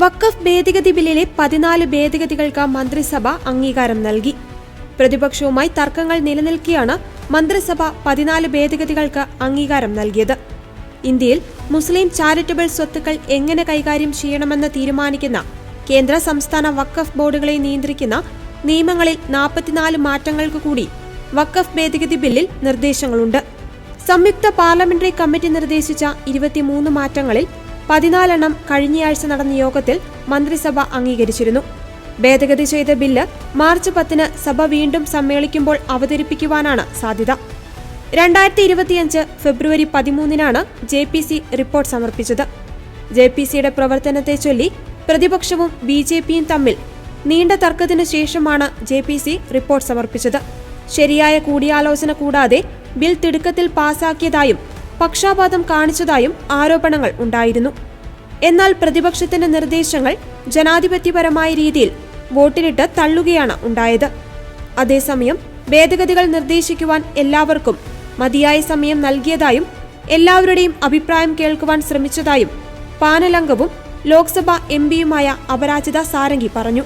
വഖഫ് ഭേദഗതി ബില്ലിലെ പതിനാല് ഭേദഗതികൾക്ക് മന്ത്രിസഭ അംഗീകാരം നൽകി. പ്രതിപക്ഷവുമായി തർക്കങ്ങൾ നിലനിൽക്കെയാണ് മന്ത്രിസഭ പതിനാല് ഭേദഗതികൾക്ക് അംഗീകാരം നൽകിയത്. ഇന്ത്യയിൽ മുസ്ലിം ചാരിറ്റബിൾ സ്വത്തുക്കൾ എങ്ങനെ കൈകാര്യം ചെയ്യണമെന്ന് തീരുമാനിക്കുന്ന കേന്ദ്ര സംസ്ഥാന വഖഫ് ബോർഡുകളെ നിയന്ത്രിക്കുന്ന നിയമങ്ങളിൽ നാൽപ്പത്തിനാല് മാറ്റങ്ങൾക്ക് കൂടി വഖഫ് ഭേദഗതി ബില്ലിൽ നിർദ്ദേശങ്ങളുണ്ട്. സംയുക്ത പാർലമെന്ററി കമ്മിറ്റി നിർദ്ദേശിച്ച ഇരുപത്തിമൂന്ന് മാറ്റങ്ങളിൽ പതിനാലെണ്ണം കഴിഞ്ഞയാഴ്ച നടന്ന യോഗത്തിൽ മന്ത്രിസഭ അംഗീകരിച്ചിരുന്നു. ഭേദഗതി ചെയ്ത ബില്ല് മാർച്ച് പത്തിന് സഭ വീണ്ടും സമ്മേളിക്കുമ്പോൾ അവതരിപ്പിക്കുവാനാണ് സാധ്യത. രണ്ടായിരത്തി ഇരുപത്തിയഞ്ച് ഫെബ്രുവരി പതിമൂന്നിനാണ് ജെ പി സി റിപ്പോർട്ട് സമർപ്പിച്ചത്. ജെ പി സിയുടെ പ്രവർത്തനത്തെ ചൊല്ലി പ്രതിപക്ഷവും ബി ജെ പിയും തമ്മിൽ നീണ്ട തർക്കത്തിനു ശേഷമാണ് ജെ പി സി റിപ്പോർട്ട് സമർപ്പിച്ചത്. ശരിയായ കൂടിയാലോചന കൂടാതെ ബിൽ തിടുക്കത്തിൽ പാസാക്കിയതായും പക്ഷാപാതം കാണിച്ചതായും ആരോപണങ്ങൾ ഉണ്ടായിരുന്നു. എന്നാൽ പ്രതിപക്ഷത്തിന്റെ നിർദ്ദേശങ്ങൾ ജനാധിപത്യപരമായ രീതിയിൽ വോട്ടിനിട്ട് തള്ളുകയാണ് ഉണ്ടായത്. അതേസമയം ഭേദഗതികൾ നിർദ്ദേശിക്കുവാൻ എല്ലാവർക്കും മതിയായ സമയം നൽകിയതായും എല്ലാവരുടെയും അഭിപ്രായം കേൾക്കുവാൻ ശ്രമിച്ചതായും പാനലംഗവും ലോക്സഭാ എം പിയുമായ അപരാജിത സാരംഗി പറഞ്ഞു.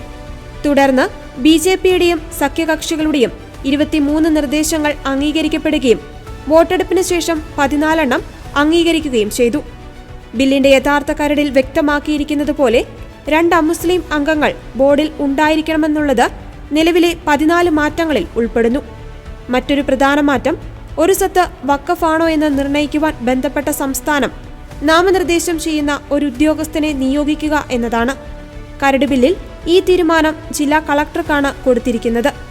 തുടർന്ന് ബി ജെ പിയുടെയും സഖ്യകക്ഷികളുടെയും ഇരുപത്തിമൂന്ന് നിർദ്ദേശങ്ങൾ അംഗീകരിക്കപ്പെടുകയും വോട്ടെടുപ്പിന് ശേഷം പതിനാലെണ്ണം അംഗീകരിക്കുകയും ചെയ്തു. ബില്ലിന്റെ യഥാർത്ഥ കരടിൽ വ്യക്തമാക്കിയിരിക്കുന്നതുപോലെ രണ്ട് അമുസ്ലിം അംഗങ്ങൾ ബോർഡിൽ ഉണ്ടായിരിക്കണമെന്നുള്ളത് നിലവിലെ പതിനാല് മാറ്റങ്ങളിൽ ഉൾപ്പെടുന്നു. മറ്റൊരു പ്രധാന മാറ്റം ഒരു സത്ത് വക്കഫാണോ എന്ന് നിർണയിക്കുവാൻ ബന്ധപ്പെട്ട സംസ്ഥാനം നാമനിർദ്ദേശം ചെയ്യുന്ന ഒരു ഉദ്യോഗസ്ഥനെ നിയോഗിക്കുക എന്നതാണ്. കരട് ബില്ലിൽ ഈ തീരുമാനം ജില്ലാ കളക്ടർക്കാണ് കൊടുത്തിരിക്കുന്നത്.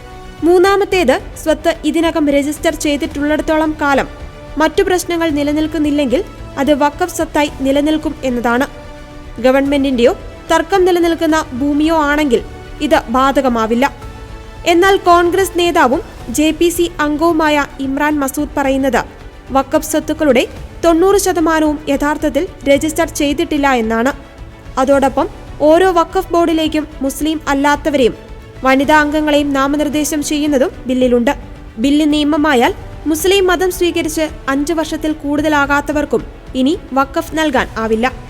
മൂന്നാമത്തേത് സ്വത്ത് ഇതിനകം രജിസ്റ്റർ ചെയ്തിട്ടുള്ളിടത്തോളം കാലം. മറ്റു പ്രശ്നങ്ങൾ നിലനിൽക്കുന്നില്ലെങ്കിൽ അത് വക്കഫ് സ്വത്തായി നിലനിൽക്കും എന്നതാണ്. ഗവൺമെന്റിന്റെയോ തർക്കം നിലനിൽക്കുന്ന ഭൂമിയോ ആണെങ്കിൽ ഇത് ബാധകമാവില്ല. എന്നാൽ കോൺഗ്രസ് നേതാവും ജെ പി സി അംഗവുമായ ഇമ്രാൻ മസൂദ് പറയുന്നത് വക്കഫ് സ്വത്തുക്കളുടെ തൊണ്ണൂറ് ശതമാനവും യഥാർത്ഥത്തിൽ രജിസ്റ്റർ ചെയ്തിട്ടില്ല എന്നാണ്. അതോടൊപ്പം ഓരോ വക്കഫ് ബോർഡിലേക്കും മുസ്ലിം അല്ലാത്തവരെയും വനിതാ അംഗങ്ങളെയും നാമനിർദ്ദേശം ചെയ്യുന്നതും ബില്ലിലുണ്ട്. ബില്ല് നിയമമായാൽ മുസ്ലിം മതം സ്വീകരിച്ച് അഞ്ചു വർഷത്തിൽ കൂടുതലാകാത്തവർക്കും ഇനി വക്കഫ് നൽകാൻ ആവില്ല.